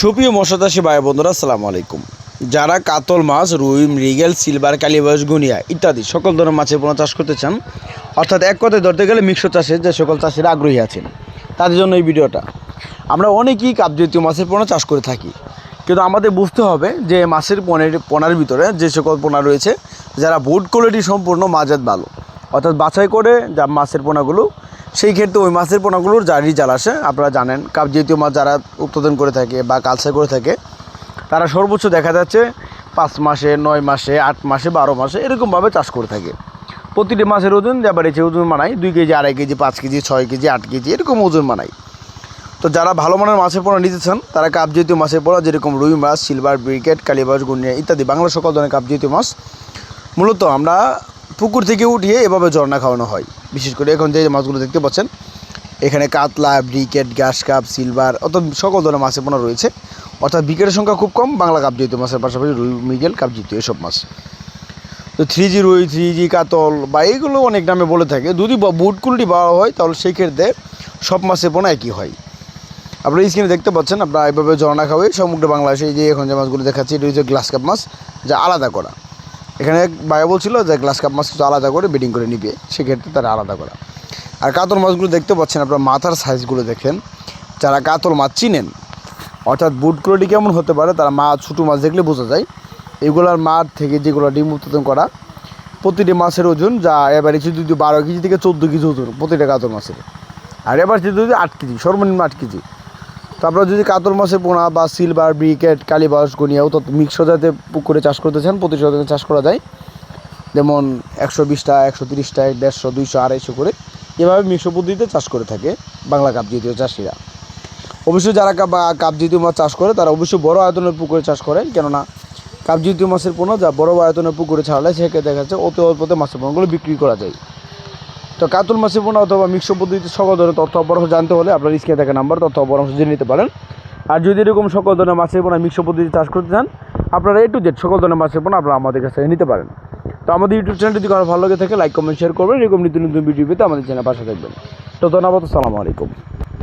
সুপ্রিয় মশাদাসী ভাই বন্ধুরা, আসসালামু আলাইকুম। যারা কাতল মাছ, রুই, মৃগেল, সিলভার কালীবাস গুনিয়া ইত্যাদি সকল ধরনের মাছের পোনা চাষ করতে চান, অর্থাৎ এক কথায় ধরতে গেলে মিশ্র চাষে যে সকল চাষিরা আগ্রহী আছেন, তাদের জন্য এই ভিডিওটা। আমরা অনেকেই কাপজাতীয় মাছের পোনা চাষ করে থাকি, কিন্তু আমাদের বুঝতে হবে যে মাছের পনেরো, পোনার ভিতরে যে সকল পোনা রয়েছে, যারা বুট কোয়ালিটি সম্পূর্ণ মাজাত ভালো, অর্থাৎ বাছাই করে যা মাছের পোনাগুলো সেই ক্ষেত্রে ওই মাছের পোনাগুলোর জারি রিজাল আসে, আপনারা জানেন। কাপ জাতীয় মাছ যারা উৎপাদন করে থাকে বা কালচার করে থাকে, তারা সর্বোচ্চ দেখা যাচ্ছে পাঁচ মাসে, নয় মাসে, আট মাসে, বারো মাসে এরকমভাবে চাষ করে থাকে। প্রতিটি মাছের ওজন যা ওজন মানাই দুই কেজি, আড়াই কেজি, পাঁচ কেজি, ছয় কেজি, আট কেজি, এরকম ওজন মানাই তো যারা ভালো মানের মাছের পোনা নিতে চান, তারা কাপ জাতীয় মাছের পোনা যেরকম রুই মাছ, সিলভার, ব্রিকেট, কালীবাস, গুনিয়া ইত্যাদি বাংলা সকল ধরনের কাপ জাতীয় মাছ, মূলত আমরা পুকুর থেকে উঠিয়ে এভাবে ঝর্ণা খাওয়ানো হয়। বিশেষ করে এখন যে মাছগুলো দেখতে পাচ্ছেন, এখানে কাতলা, ব্রিকেট, গ্যাস কাপ, সিলভার, অত সকল ধরনের মাছের পোনা রয়েছে। অর্থাৎ ব্রিকেটের সংখ্যা খুব কম, বাংলা কাপ জাতীয় মাছের পাশাপাশি রুই, মিগেল, কাপ জাতীয় এসব মাছ। তো থ্রি জি রুই থ্রি জি কাতল বা এইগুলো অনেক নামে বলে থাকে। যদি বা বুট কুলটি পাওয়া হয়, তাহলে সেই ক্ষেত্রে সব মাছের পোনা একই হয়। আপনারা স্ক্রিনে দেখতে পাচ্ছেন, আপনারা এইভাবে ঝর্ণা খাওয়াই সমগ্র বাংলাদেশে যে এখন যে মাছগুলো দেখাচ্ছি, এটা হচ্ছে গ্লাস কাপ মাছ, যা আলাদা করা। এখানে ভাইয়া বলছিল যে গ্লাস কাপ মাছ কিছু আলাদা করে বেডিং করে নিবে, সেক্ষেত্রে তারা আলাদা করা। আর কাতল মাছগুলো দেখতে পাচ্ছেন আপনার, মাথার সাইজগুলো দেখেন। যারা কাতল মাছ চিনেন, অর্থাৎ বুট কোয়ালিটি কেমন হতে পারে, তারা মাছ, ছোটো মাছ দেখলে বোঝা যায়। এগুলার মাঠ থেকে যেগুলো ডিম উৎপাদন করা, প্রতিটি মাছের ওজন যা এবারে যদি বারো কেজি থেকে চোদ্দ কেজি ওজন প্রতিটা কাতল মাছের। আর এবার যদি আট কেজি, সর্বনিম্ন আট কেজি। তারপরে যদি কাতল মাছের পোনা বা সিলভার ব্রিকেট কালীবাস গনিয়া অর্থাৎ মিক্স যাতে পুকুরে চাষ করতে চান প্রতি শতাংশে চাষ করা যায়। যেমন একশো বিশটা একশো তিরিশটা দেড়শো, দুইশো, আড়াইশো করে এভাবে মিশ্র পদ্ধতিতে চাষ করে থাকে বাংলা কাপ জাতীয় চাষিরা। অবশ্যই যারা কাপ জাতীয় মাছ চাষ করে, তারা অবশ্যই বড় আয়তনের পুকুরে চাষ করে, কেননা কাপ জাতীয় মাছের পোনা যা বড় আয়তনের পুকুরে ছাড়লে সেক্ষেত্রে দেখা যাচ্ছে অতি অল্পতে মাছের পোনাগুলো বিক্রি করা যায়। তো কাতুল মাসি অথবা মিক্স পদ্ধতিতে সকল ধরনের তথ্য অপরাংশ জানতে হলে আপনার স্ক্রিনে থাকা নাম্বার তথ্য পরামর্শ জেনে নিতে পারেন। আর যদি এরকম সকল ধরনের মাছের পোনা মিক্স পদ্ধতিতে চাষ করতে চান, আপনারা এ টু জেড সকল ধরনের মাছের পোনা আপনারা আমাদের কাছে নিতে পারেন। তো আমাদের ইউটিউব চ্যানেল যদি কারও ভালো লাগে থাকে লাইক কমেন্ট শেয়ার করবেন। এরকম নিত্য নতুন ভিডিও পেতে আমাদের চ্যানেল পাশে থাকবেন। তো ধন্যবাদ, আসসালামু আলাইকুম।